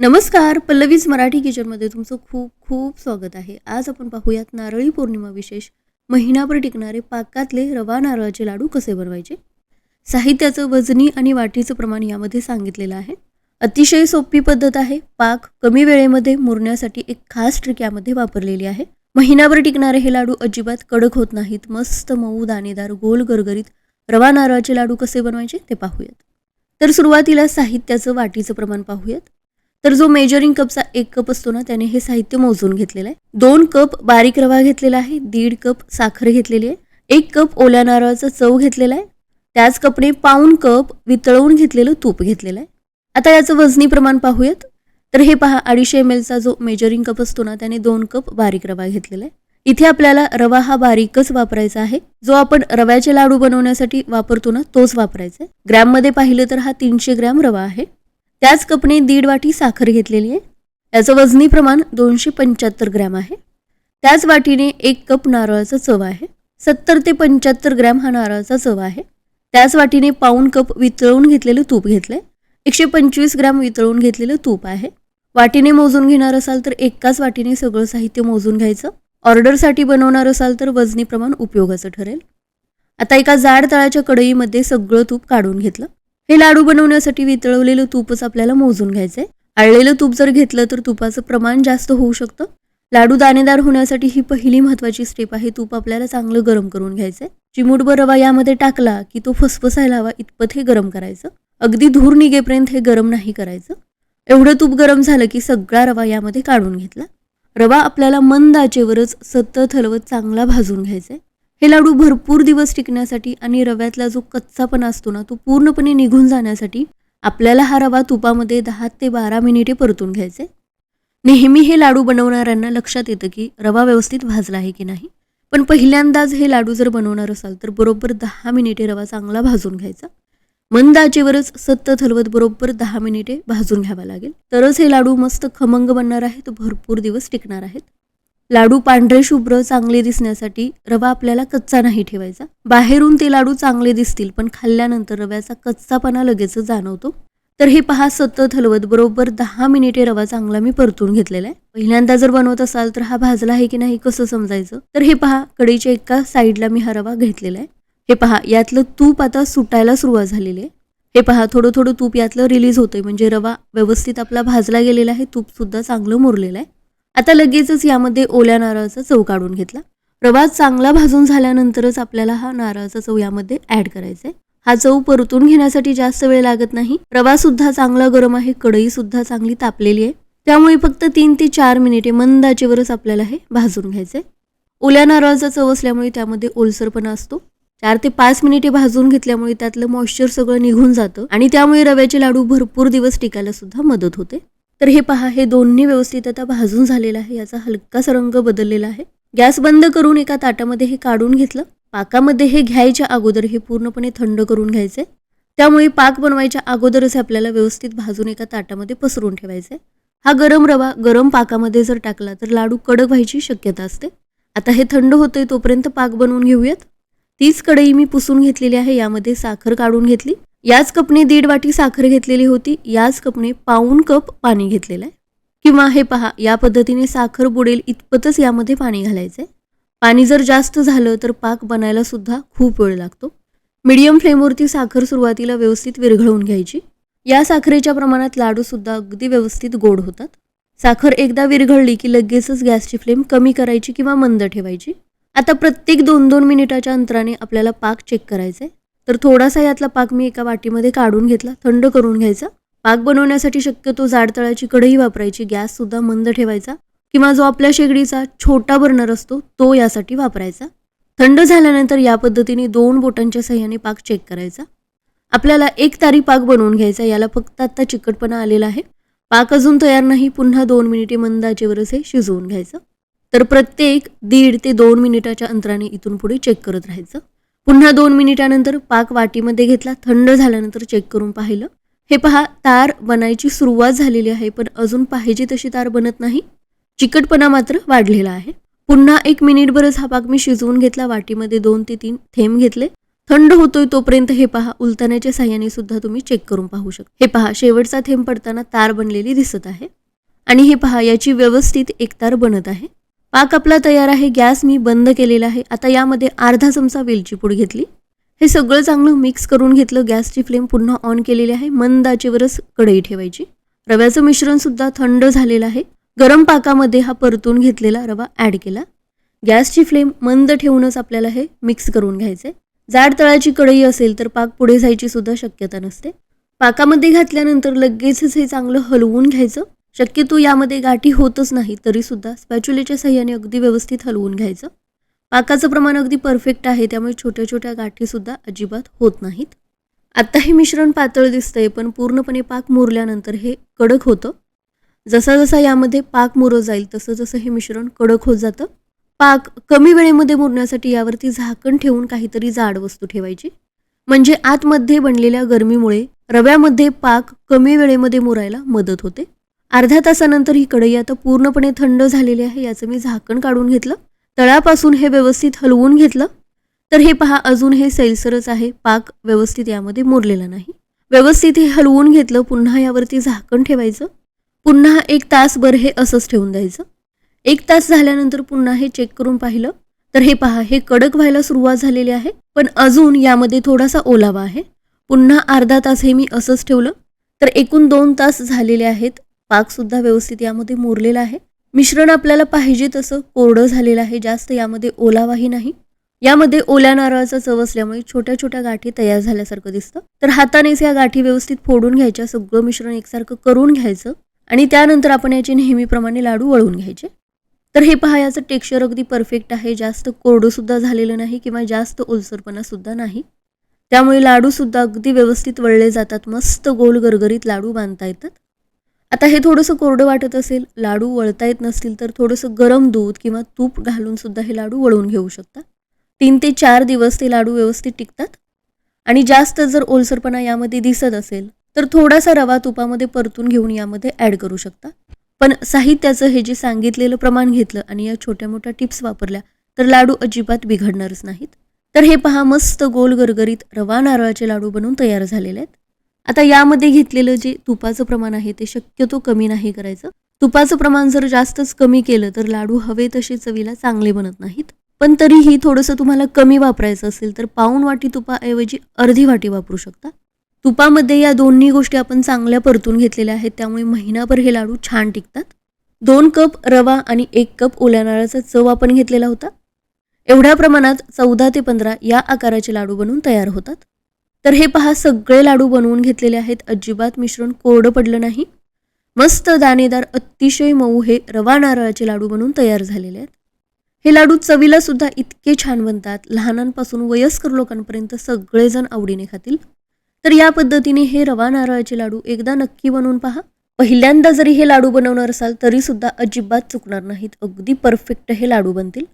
नमस्कार पल्लवीज मराठी किचनमध्ये तुमचं खूप खूप स्वागत आहे. आज आपण पाहूयात नारळी पौर्णिमा विशेष. महिनाभर टिकणारे पाकातले रवा नारळाचे लाडू कसे बनवायचे? साहित्याचं वजनी आणि वाटीचं प्रमाण यामध्ये सांगितलेलं आहे. अतिशय सोपी पद्धत आहे. पाक कमी वेळेमध्ये मुरण्यासाठी एक खास ट्रिक यामध्ये वापरलेली आहे. महिनाभर टिकणारे हे लाडू अजिबात कडक होत नाहीत. मस्त मऊ दाणेदार गोल गरगरीत रवा नारळाचे लाडू कसे बनवायचे ते पाहूयात. तर सुरुवातीला साहित्याचं वाटीचं प्रमाण पाहूयात. तर जो मेजरिंग कपचा एक कप असतो ना त्याने हे साहित्य मोजून घेतलेलं आहे. दोन कप बारीक रवा घेतलेला आहे दीड कप साखर घेतलेली आहे एक कप ओल्या नारळाचा चव घेतलेला आहे त्याच कपने पाऊन कप वितळवून घेतलेलं तूप घेतलेलं आहे. आता याचं वजनी प्रमाण पाहूयात. तर हे पहा अडीचशे एम एलचा जो मेजरिंग कप असतो ना त्याने दोन कप बारीक रवा घेतलेला आहे. इथे आपल्याला रवा हा बारीकच वापरायचा आहे. जो आपण रव्याचे लाडू बनवण्यासाठी वापरतो ना तोच वापरायचा आहे. ग्रॅममध्ये पाहिलं तर हा तीनशे ग्रॅम रवा आहे. त्याच कपने दीड वाटी साखर घेतलेली आहे. याचं वजनी प्रमाण दोनशे पंच्याहत्तर ग्रॅम आहे. त्याच वाटीने एक कप नारळाचा चव आहे. सत्तर ते पंच्याहत्तर ग्रॅम हा नारळाचा चव आहे. त्याच वाटीने पाऊण कप वितळवून घेतलेलं तूप घेतलंय. एकशे पंचवीस ग्रॅम वितळवून घेतलेलं तूप आहे. वाटीने मोजून घेणार असाल तर एकाच वाटीने सगळं साहित्य मोजून घ्यायचं. ऑर्डरसाठी बनवणार असाल तर वजनी प्रमाण उपयोगाचं ठरेल. आता एका जाड तळाच्या कढईमध्ये सगळं तूप काढून घेतलं. हे लाडू बनवण्यासाठी वितळवलेलं तूपच आपल्याला मोजून घ्यायचंय. आळलेलं तूप जर घेतलं तर तुपाचं प्रमाण जास्त होऊ शकतं. लाडू दाणेदार होण्यासाठी ही पहिली महत्वाची स्टेप आहे. तूप आपल्याला चांगलं गरम करून घ्यायचंय. चिमूटभर रवा यामध्ये टाकला की तो फसफसायला हवा इतपत हे गरम करायचं. अगदी धूर निघेपर्यंत हे गरम नाही करायचं. एवढं तूप गरम झालं की सगळा रवा यामध्ये काढून घेतला. रवा आपल्याला मंद आचेवरच सतत हलवत चांगला भाजून घ्यायचा आहे हे लाडू भरपूर दिवस टिकण्यासाठी आणि रव्यातला जो कच्चापणा असतो ना तो पूर्णपणे निघून जाण्यासाठी आपल्याला हा रवा तुपामध्ये दहा ते बारा मिनिटे परतून घ्यायचे. नेहमी हे लाडू बनवणाऱ्यांना लक्षात येतं की रवा व्यवस्थित भाजला आहे की नाही. पण पहिल्यांदाच हे लाडू जर बनवणार असाल तर बरोबर दहा मिनिटे रवा चांगला भाजून घ्यायचा. मंद आचेवरच सतत हलवत बरोबर दहा मिनिटे भाजून घ्यावा लागेल. तरच हे लाडू मस्त खमंग बनणार आहेत भरपूर दिवस टिकणार आहेत. लाडू पांढरे शुभ्र चांगले दिसण्यासाठी रवा आपल्याला कच्चा नाही ठेवायचा. बाहेरून ते लाडू चांगले दिसतील पण खाल्ल्यानंतर रव्याचा कच्चापणा लगेच जाणवतो. तर हे पहा सतत हलवत बरोबर दहा मिनिटे रवा चांगला मी परतून घेतलेला आहे. पहिल्यांदा जर बनवत असाल तर हा भाजला आहे की नाही कसं समजायचं? तर हे पहा कडीच्या एका साईडला मी हा रवा घेतलेला आहे. हे पहा यातलं तूप आता सुटायला सुरुवात झालेली आहे. हे पहा थोडं थोडं तूप यातलं रिलीज होतंय. म्हणजे रवा व्यवस्थित आपला भाजला गेलेला आहे तूप सुद्धा चांगलं मुरलेलं आहे. आता लगेचच यामध्ये ओल्या नारळाचा चव काढून घेतला. रवा चांगला भाजून झाल्यानंतरच आपल्याला हा नारळाचा चव यामध्ये ऍड करायचा आहे हा चव परतून घेण्यासाठी जास्त वेळ लागत नाही. रवा सुद्धा चांगला गरम आहे कढई सुद्धा चांगली तापलेली आहे. त्यामुळे फक्त तीन ते चार मिनिटे मंद आचेवरच आपल्याला हे भाजून घ्यायचंय. ओल्या नारळाचा चव असल्यामुळे त्यामध्ये ओलसरपणा असतो. चार ते पाच मिनिटे भाजून घेतल्यामुळे त्यातलं मॉइश्चर सगळं निघून जातं आणि त्यामुळे रव्याचे लाडू भरपूर दिवस टिकायला सुद्धा मदत होते. तर हे पहा हे दोन्ही व्यवस्थित आता भाजून झालेलं आहे. याचा हलकासा रंग बदललेला आहे. गॅस बंद करून एका ताटामध्ये हे काढून घेतलं. पाकामध्ये हे घ्यायच्या अगोदर हे पूर्णपणे थंड करून घ्यायचे. त्यामुळे पाक बनवायच्या अगोदरच आपल्याला व्यवस्थित भाजून एका ताटामध्ये पसरून ठेवायचे. हा गरम रवा गरम पाकामध्ये जर टाकला तर लाडू कडक व्हायची शक्यता असते. आता हे थंड होतंय तोपर्यंत पाक बनवून घेऊयात. तीच कढई मी पुसून घेतलेली आहे. यामध्ये साखर काढून घेतली. याच कपने दीड वाटी साखर घेतलेली होती. याच कपने पाऊन कप पाणी घेतलेलं आहे किंवा हे पहा या पद्धतीने साखर बुडेल इतपतच यामध्ये पाणी घालायचं आहे पाणी जर जास्त झालं तर पाक बनायला सुद्धा खूप वेळ लागतो. मीडियम फ्लेमवरती साखर सुरुवातीला व्यवस्थित विरघळवून घ्यायची. या साखरेच्या प्रमाणात लाडूसुद्धा अगदी व्यवस्थित गोड होतात. साखर एकदा विरघळली की लगेचच गॅसची फ्लेम कमी करायची किंवा मंद ठेवायची. आता प्रत्येक दोन दोन मिनिटाच्या अंतराने आपल्याला पाक चेक करायचा आहे तर थोडासा यातला पाक मी एका वाटीमध्ये काढून घेतला थंड करून घ्यायचा. पाक बनवण्यासाठी शक्यतो जाड तळाची कढई वापरायची गॅससुद्धा मंद ठेवायचा किंवा जो आपल्या शेगडीचा छोटा बर्नर असतो तो यासाठी वापरायचा. थंड झाल्यानंतर या पद्धतीने दोन बोटांच्या सहाय्याने पाक चेक करायचा. आपल्याला एक तारी पाक बनवून घ्यायचा याला फक्त आत्ता चिकटपणा आलेला आहे. पाक अजून तयार नाही पुन्हा दोन मिनिटे मंद आचेवरच हे शिजवून घ्यायचं. तर प्रत्येक दीड ते दोन मिनिटाच्या अंतराने इथून पुढे चेक करत राहायचं. पुन्हा दोन मिनिटानंतर पाक वाटीमध्ये घेतला थंड झाल्यानंतर चेक करून पाहिलं. हे पहा तार बनायची सुरुवात झालेली आहे पण अजून पाहिजे तशी तार बनत नाही. चिकटपणा मात्र वाढलेला आहे. पुन्हा एक मिनिटभरच हा पाक मी शिजवून घेतला वाटीमध्ये दोन ते तीन थेंब घेतले. थंड होतोय तोपर्यंत हे पहा उलताण्याच्या साह्याने सुद्धा तुम्ही चेक करून पाहू शकता. हे पहा शेवटचा थेंब पडताना तार बनलेली दिसत आहे. आणि हे पहा याची व्यवस्थित एक तार बनत आहे. पाक आपला तयार आहे गॅस मी बंद केलेला आहे. आता यामध्ये अर्धा चमचा वेलची पूड घेतली. हे सगळं चांगलं मिक्स करून घेतलं गॅसची फ्लेम पुन्हा ऑन केलेली आहे. मंद आचेवरच कढई ठेवायची. रव्याचं मिश्रणसुद्धा थंड झालेलं आहे. गरम पाकामध्ये हा परतून घेतलेला रवा ॲड केला. गॅसची फ्लेम मंद ठेवूनच आपल्याला हे मिक्स करून घ्यायचे जाड तळाची कढई असेल तर पाक पुढे जायची सुद्धा शक्यता नसते. पाकामध्ये घातल्यानंतर लगेचच हे चांगलं हलवून घ्यायचं. शक्यतो यामध्ये गाठी होतच नाही तरीसुद्धा स्पॅच्युलेच्या सहाय्याने अगदी व्यवस्थित हलवून घ्यायचं. पाकाचं प्रमाण अगदी परफेक्ट आहे त्यामुळे छोट्या छोट्या गाठीसुद्धा अजिबात होत नाहीत. आत्ता हे मिश्रण पातळ दिसतंय पण पूर्णपणे पाक मुरल्यानंतर हे कडक होतं. जसा जसा यामध्ये पाक मुरत जाईल तसं जसं हे मिश्रण कडक होत जातं. पाक कमी वेळेमध्ये मुरण्यासाठी यावरती झाकण ठेवून काहीतरी जाड वस्तू ठेवायची. म्हणजे आतमध्ये बनलेल्या गरमीमुळे रव्यामध्ये पाक कमी वेळेमध्ये मुरायला मदत होते. अर्ध्या तासानंतर ही कढई आता पूर्णपणे थंड झालेली आहे याचं मी झाकण काढून घेतलं. तळापासून हे व्यवस्थित हलवून घेतलं. तर हे पहा अजून हे सैलसरच आहे. पाक व्यवस्थित यामध्ये मुरलेला नाही. व्यवस्थित हे हलवून घेतलं पुन्हा यावरती झाकण ठेवायचं. पुन्हा एक तासभर हे असंच ठेवून द्यायचं. एक तास झाल्यानंतर पुन्हा हे चेक करून पाहिलं. तर हे पहा हे कडक व्हायला सुरुवात झालेली आहे पण अजून यामध्ये थोडासा ओलावा आहे. पुन्हा अर्धा तास हे मी असंच ठेवलं. तर एकूण दोन तास झालेले आहेत. पाकसुद्धा व्यवस्थित यामध्ये मुरलेला आहे. मिश्रण आपल्याला पाहिजे तसं कोरडं झालेलं आहे जास्त यामध्ये ओलावाही नाही. यामध्ये ओल्या नारळाचा चव असल्यामुळे छोट्या छोट्या गाठी तयार झाल्यासारखं दिसतं. तर हातानेच या गाठी व्यवस्थित फोडून घ्यायच्या सगळं मिश्रण एकसारखं करून घ्यायचं आणि त्यानंतर आपण याचे नेहमीप्रमाणे लाडू वळून घ्यायचे. तर हे पहा याचं टेक्स्चर अगदी परफेक्ट आहे जास्त कोरडं सुद्धा झालेलं नाही किंवा जास्त ओलसरपणा सुद्धा नाही. त्यामुळे लाडू सुद्धा अगदी व्यवस्थित वळले जातात मस्त गोल गरगरीत लाडू बांधता येतात. आता हे थोडंसं कोरडं वाटत असेल लाडू वळता येत नसतील तर थोडंसं गरम दूध किंवा तूप घालून सुद्धा हे लाडू वळून घेऊ शकता. तीन ते चार दिवस ते लाडू व्यवस्थित टिकतात. आणि जास्त जर ओलसरपणा यामध्ये दिसत असेल तर थोडासा रवा तुपामध्ये परतून घेऊन यामध्ये ॲड करू शकता. पण साहित्याचं हे जे सांगितलेलं प्रमाण घेतलं आणि या छोट्या मोठ्या टिप्स वापरल्या तर लाडू अजिबात बिघडणारच नाहीत. तर हे पहा मस्त गोल गरगरीत रवा नारळाचे लाडू बनवून तयार झालेले आहेत. आता यामध्ये घेतलेलं जे तुपाचं प्रमाण आहे ते शक्यतो कमी नाही करायचं. तुपाचं प्रमाण जर जास्तच कमी केलं तर लाडू हवे तसे चवीला चांगले बनत नाहीत. पण तरीही थोडंसं तुम्हाला कमी वापरायचं असेल तर पाऊण वाटी तुपाऐवजी अर्धी वाटी वापरू शकता. तुपामध्ये या दोन्ही गोष्टी आपण चांगल्या परतून घेतलेल्या आहेत त्यामुळे महिनाभर हे लाडू छान टिकतात. दोन कप रवा आणि एक कप ओल्या नारळाचा चव आपण घेतलेला होता. एवढ्या प्रमाणात चौदा ते पंधरा या आकाराचे लाडू बनवून तयार होतात. तर हे पहा सगळे लाडू बनवून घेतलेले आहेत. अजिबात मिश्रण कोरडं पडलं नाही. मस्त दाणेदार अतिशय मऊ हे रवा नारळाचे लाडू बनवून तयार झालेले आहेत. हे लाडू चवीला सुद्धा इतके छान बनतात. लहानांपासून वयस्कर लोकांपर्यंत सगळेजण आवडीने खातील. तर या पद्धतीने हे रवा नारळाचे लाडू एकदा नक्की बनवून पहा. पहिल्यांदा जरी हे लाडू बनवणार असाल तरी सुद्धा अजिबात चुकणार नाहीत. अगदी परफेक्ट हे लाडू बनतील.